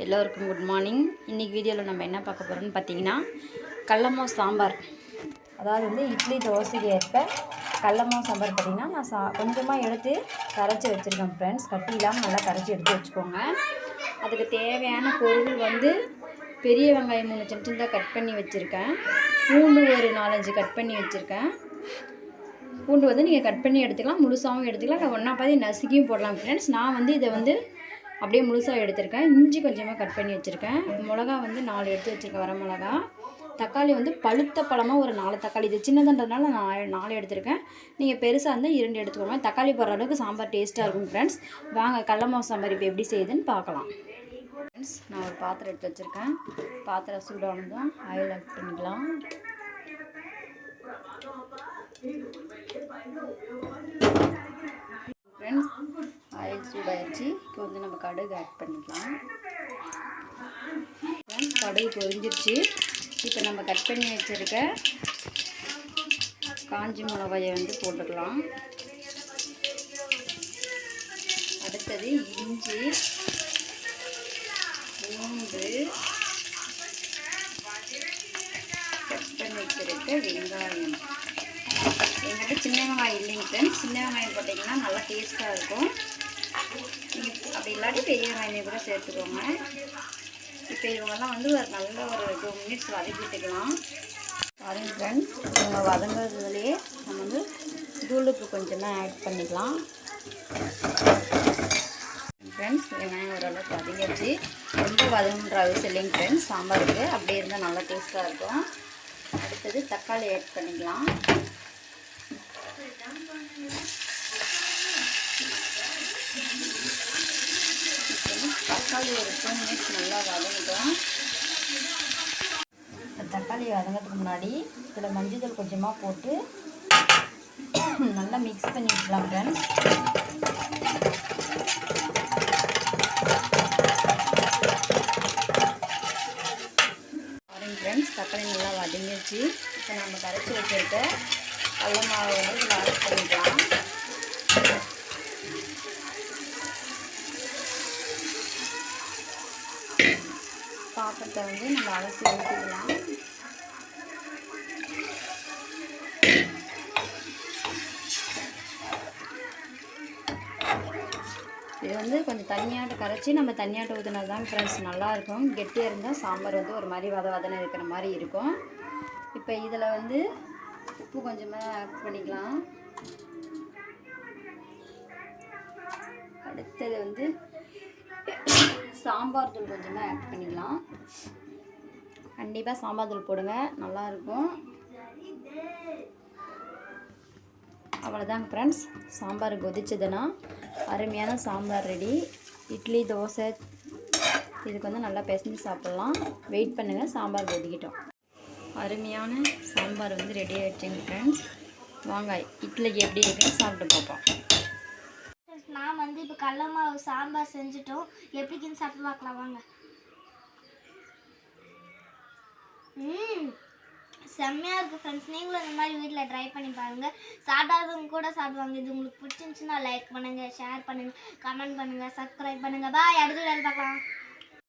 எல்லோருக்கும் good morning இன்றைக்கி வீடியோவில் நம்ம என்ன பார்க்க போகிறோம்னு பார்த்தீங்கன்னா கல்லமோ சாம்பார். அதாவது வந்து இட்லி தோசைக்கு ஏற்ப கல்லமோ சாம்பார் பார்த்திங்கன்னா நான் சா கொஞ்சமாக எடுத்து கரைச்சி வச்சுருக்கேன் ஃப்ரெண்ட்ஸ் கட்டி இல்லாமல் நல்லா கரைச்சி எடுத்து வச்சுக்கோங்க. அதுக்கு தேவையான பொருள் வந்து பெரிய வெங்காயம் மூணு சின்ன சின்னதாக கட் பண்ணி வச்சுருக்கேன். பூண்டு ஒரு நாலஞ்சு கட் பண்ணி வச்சுருக்கேன். பூண்டு வந்து நீங்கள் கட் பண்ணி எடுத்துக்கலாம். முழுசாகவும் எடுத்துக்கலாம். இல்லை ஒன்றா பாதி நசுக்கியும் போடலாம் ஃப்ரெண்ட்ஸ் நான் வந்து இதை வந்து அப்படியே முழுசாக எடுத்திருக்கேன். இஞ்சி கொஞ்சமாக கட் பண்ணி வச்சுருக்கேன். மிளகா வந்து நாலு எடுத்து வச்சுருக்கேன் வர மிளகா. தக்காளி வந்து பழுத்த பழமாக ஒரு நாலு தக்காளி. இது சின்னதுன்றதுனால நான் நாலு எடுத்திருக்கேன். நீங்கள் பெருசாக இருந்தால் இரண்டு எடுத்துக்கோங்க. தக்காளி போடுற அளவுக்கு சாம்பார் டேஸ்ட்டாக இருக்கும் ஃப்ரெண்ட்ஸ் வாங்க கடல சாம்பார் இப்போ எப்படி செய்யுதுன்னு பார்க்கலாம். ஃப்ரெண்ட்ஸ் நான் ஒரு பாத்திரம் எடுத்து வச்சுருக்கேன். பாத்திரம் சூடானதும் ஆயில் ஆட் பண்ணிக்கலாம் ஃப்ரெண்ட்ஸ் ஆயில் சூடாயிடுச்சு. இப்போ வந்து நம்ம கடுகு ஆட் பண்ணிக்கலாம். கடுகு பொரிஞ்சிருச்சு. இப்போ நம்ம கட் பண்ணி வச்சுருக்க காஞ்சி மிளகாயை வந்து போட்டுக்கலாம். அடுத்தது இஞ்சி பூண்டு கட் பண்ணி வச்சுருக்க வெங்காயம். எங்கிட்ட சின்ன வெங்காயம் இல்லைங்க ஃப்ரெண்ட்ஸ் சின்ன வெங்காயம் போட்டிங்கன்னா நல்லா டேஸ்ட்டாக இருக்கும். அப்படி இல்லாட்டி பெரிய வெங்காயம் கூட சேர்த்துக்கோங்க. இப்போ இவங்கெல்லாம் வந்து ஒரு நல்ல ஒரு டூ மினிட்ஸ் வதக்கிட்டுக்கலாம் பாருங்க ஃப்ரெண்ட்ஸ் இவங்க வதங்குறதுலேயே நம்ம வந்து தூளுப்பு கொஞ்சமாக ஆட் பண்ணிக்கலாம். ஃப்ரெண்ட்ஸ் வெங்காயம் ஓரளவுக்கு வதங்கிடுச்சு. ரொம்ப வதங்குன்ற அவசியம் இல்லைங்க ஃப்ரெண்ட்ஸ் சாம்பாருக்கு. அப்படியே இருந்தால் நல்லா டேஸ்ட்டாக இருக்கும். அடுத்தது தக்காளி ஆட் பண்ணிக்கலாம். தக்காளி ஒரு டூ மினிட்ஸ் நல்லா வதங்கிட்டோம். தக்காளி வதங்கிறதுக்கு முன்னாடி இதில் மஞ்சள் தூள் கொஞ்சமாக போட்டு நல்லா மிக்ஸ் பண்ணி விடலாம் ஃப்ரெண்ட்ஸ் பாருங்க ஃப்ரெண்ட்ஸ் தக்காளி நல்லா வதங்கிடுச்சு. இப்போ நம்ம கரைச்சி வச்சுருக்க கடல மாவை வந்து இதில் ஆட் பண்ணிக்கலாம். பாத்திரத்தை வந்து நம்ம அலசி ஊற்றிக்கலாம் இது வந்து கொஞ்சம் தண்ணியாட்ட கரைச்சி நம்ம தண்ணியாட்ட ஊற்றினா தான் ஃப்ரெண்ட்ஸ் நல்லாயிருக்கும். கெட்டியாக இருந்தால் சாம்பார் வந்து ஒரு மாதிரி வத வதனை இருக்கிற மாதிரி இருக்கும். இப்போ இதில் வந்து உப்பு கொஞ்சமாக ஆட் பண்ணிக்கலாம். அடுத்தது வந்து சாம்பார் தூள் கொஞ்சமாக ஆட் பண்ணிக்கலாம். கண்டிப்பாக சாம்பார் தூள் போடுங்க. நல்லாயிருக்கும். அவ்வளோதாங்க ஃப்ரெண்ட்ஸ் சாம்பார் கொதிச்சதுன்னா அருமையான சாம்பார் ரெடி. இட்லி தோசை இதுக்கு வந்து நல்லா பிசைஞ்சு சாப்பிட்லாம். வெயிட் பண்ணுங்கள் சாம்பார் கொதிக்கிட்டோம். அருமையான சாம்பார் வந்து ரெடி ஆகிடுச்சுங்க ஃப்ரெண்ட்ஸ் வாங்க இட்லிக்கு எப்படி இருக்குன்னு சாப்பிட்டு பார்ப்போம். நான் வந்து இப்போ கடல மாவு சாம்பார் செஞ்சுட்டோம். எப்படிக்குன்னு சாப்பிட்டு பார்க்கலாம் வாங்க. செம்மையாக இருக்குது ஃப்ரெண்ட்ஸ் நீங்களும் இந்த மாதிரி வீட்டில் ட்ரை பண்ணி பாருங்கள் சாப்பிடாதவங்க கூட சாப்பிடுவாங்க. இது உங்களுக்கு பிடிச்சிருந்துச்சுன்னா லைக் பண்ணுங்கள் ஷேர் பண்ணுங்கள் கமெண்ட் பண்ணுங்கள் சப்ஸ்கிரைப் பண்ணுங்கள் பாய் அடுத்த வேலை பார்க்கலாம்.